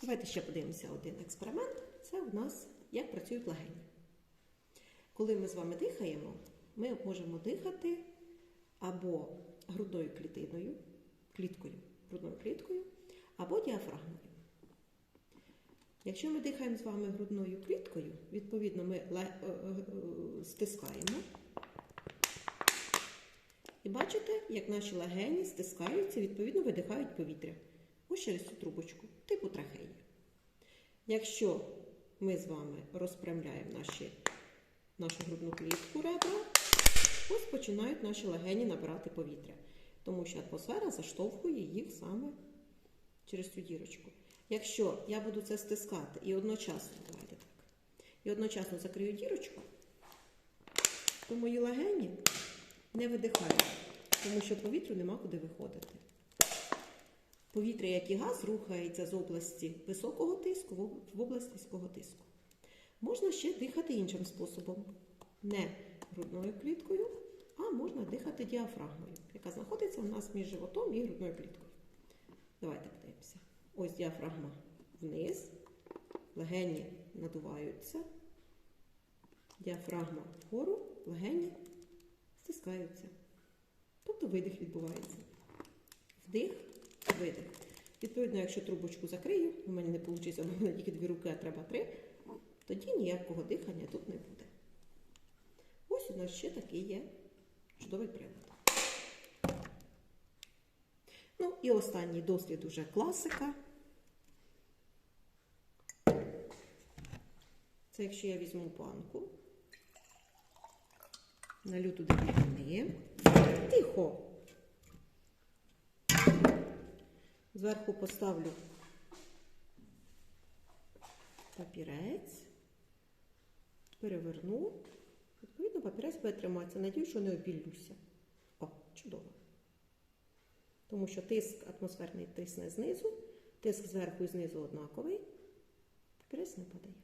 Давайте ще подивимося один експеримент. Це у нас як працюють легені. Коли ми з вами дихаємо, ми можемо дихати або грудною клітиною, кліткою, грудною кліткою, або діафрагмою. Якщо ми дихаємо з вами грудною кліткою, відповідно ми е, е, стискаємо. І бачите, як наші легені стискаються, відповідно видихають повітря. Ось через цю трубочку, типу трахеї. Якщо ми з вами розпрямляємо наші, нашу грудну клітку ребра, ось починають наші легені набирати повітря, тому що атмосфера заштовхує їх саме через цю дірочку. Якщо я буду це стискати і одночасно, давайте так, і одночасно закрию дірочку, то мої легені не видихають, тому що повітрю нема куди виходити. Повітря, як і газ, рухається з області високого тиску в- область низького тиску. Можна ще дихати іншим способом. Не грудною кліткою, а можна дихати діафрагмою, яка знаходиться у нас між животом і грудною кліткою. Давайте подивимося. Ось діафрагма вниз, легені надуваються, діафрагма вгору, легені стискаються. Тобто видих відбувається. Вдих, видих. Відповідно, якщо трубочку закрию, у мене не вийде, бо мене тільки дві руки, а треба три, тоді ніякого дихання тут не буде. Ось у нас ще такий є чудовий прилад. Ну і останній дослід уже класика. Це якщо я візьму банку, налю туди рідини. Тихо. Зверху поставлю папірець, переверну. Відповідно, папірець буде триматися. Надіюсь, що не обіллюся. О, чудово. Тому що тиск атмосферний тисне знизу, тиск зверху і знизу однаковий, папірець не падає.